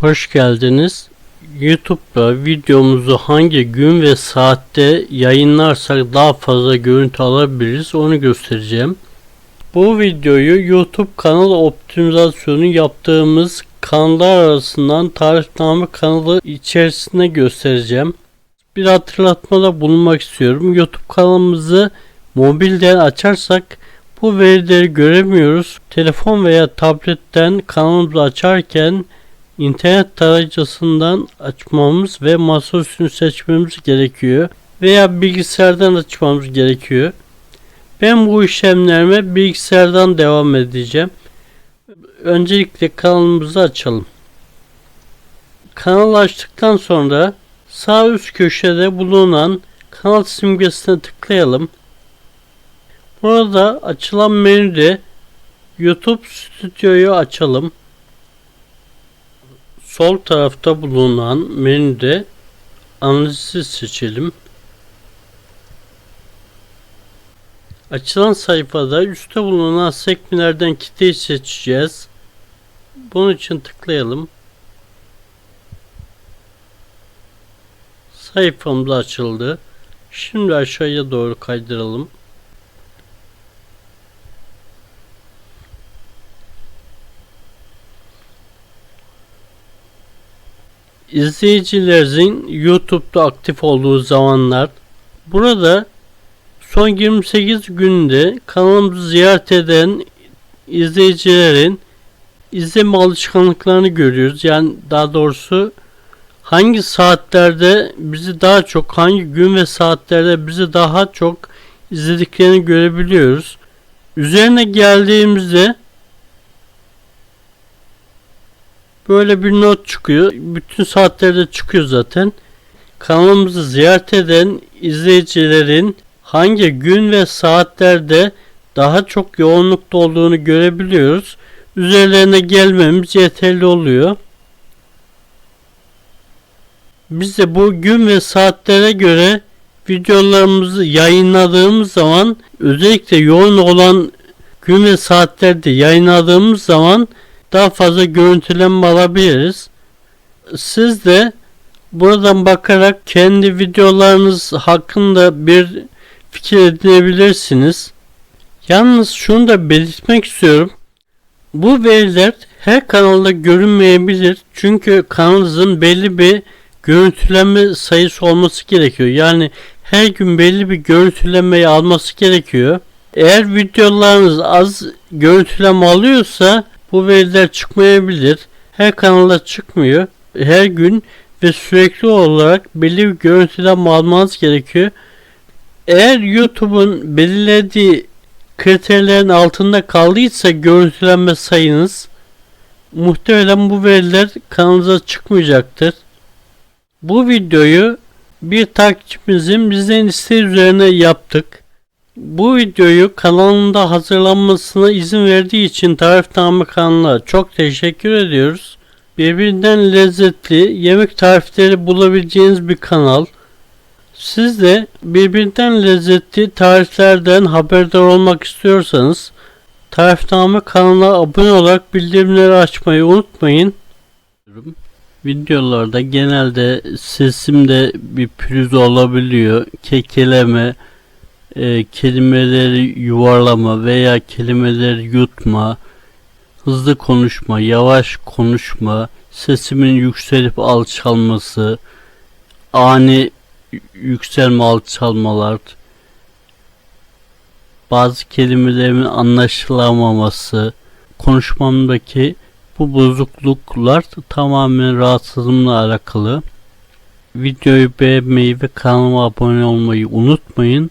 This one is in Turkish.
Hoş geldiniz. YouTube'da videomuzu hangi gün ve saatte yayınlarsak daha fazla görüntü alabiliriz onu göstereceğim. Bu videoyu YouTube kanal optimizasyonu yaptığımız kanallar arasından tarifname kanalı içerisinde göstereceğim. Bir hatırlatmada bulunmak istiyorum. YouTube kanalımızı mobilden açarsak bu verileri göremiyoruz. Telefon veya tabletten kanalımızı açarken internet tarayıcısından açmamız ve masaüstünü seçmemiz gerekiyor. Veya bilgisayardan açmamız gerekiyor. Ben bu işlemlerime bilgisayardan devam edeceğim. Öncelikle kanalımızı açalım. Kanal açtıktan sonra sağ üst köşede bulunan kanal simgesine tıklayalım. Burada açılan menüde YouTube Stüdyo'yu açalım. Sol tarafta bulunan menüde analizi seçelim. Açılan sayfada üstte bulunan sekmelerden kitleyi seçeceğiz. Bunun için tıklayalım. Sayfamız açıldı. Şimdi aşağıya doğru kaydıralım. İzleyicilerin YouTube'da aktif olduğu zamanlar burada son 28 günde kanalımızı ziyaret eden izleyicilerin izleme alışkanlıklarını görüyoruz. Yani daha doğrusu hangi saatlerde bizi daha çok hangi gün ve saatlerde bizi daha çok izlediklerini görebiliyoruz. Üzerine geldiğimizde böyle bir not çıkıyor. Bütün saatlerde çıkıyor zaten. Kanalımızı ziyaret eden izleyicilerin hangi gün ve saatlerde daha çok yoğunlukta olduğunu görebiliyoruz. Üzerlerine gelmemiz yeterli oluyor. Biz de bu gün ve saatlere göre videolarımızı yayınladığımız zaman özellikle yoğun olan gün ve saatlerde yayınladığımız zaman daha fazla görüntülenme alabiliriz. Siz de buradan bakarak kendi videolarınız hakkında bir fikir edinebilirsiniz. Yalnız şunu da belirtmek istiyorum. Bu veriler her kanalda görünmeyebilir. Çünkü kanalınızın belli bir görüntülenme sayısı olması gerekiyor. Yani her gün belli bir görüntülenmeyi alması gerekiyor. Eğer videolarınız az görüntüleme alıyorsa bu veriler çıkmayabilir. Her kanalda çıkmıyor. Her gün ve sürekli olarak belli bir görüntüleme almanız gerekiyor. Eğer YouTube'un belirlediği kriterlerin altında kaldıysa görüntülenme sayınız muhtemelen bu veriler kanalınıza çıkmayacaktır. Bu videoyu bir takipçimizin bizden isteği üzerine yaptık. Bu videoyu kanalında hazırlanmasına izin verdiği için Tarifname kanalına çok teşekkür ediyoruz. Birbirinden lezzetli yemek tarifleri bulabileceğiniz bir kanal. Siz de birbirinden lezzetli tariflerden haberdar olmak istiyorsanız Tarifname kanalına abone olarak bildirimleri açmayı unutmayın. Videolarda genelde sesimde bir pürüz olabiliyor. Kekeleme, e, kelimeleri yuvarlama veya kelimeleri yutma, hızlı konuşma, yavaş konuşma, sesimin yükselip alçalması, ani yükselme alçalmalar, bazı kelimelerin anlaşılamaması, konuşmamdaki bu bozukluklar tamamen rahatsızlığımla alakalı. Videoyu beğenmeyi ve kanalıma abone olmayı unutmayın.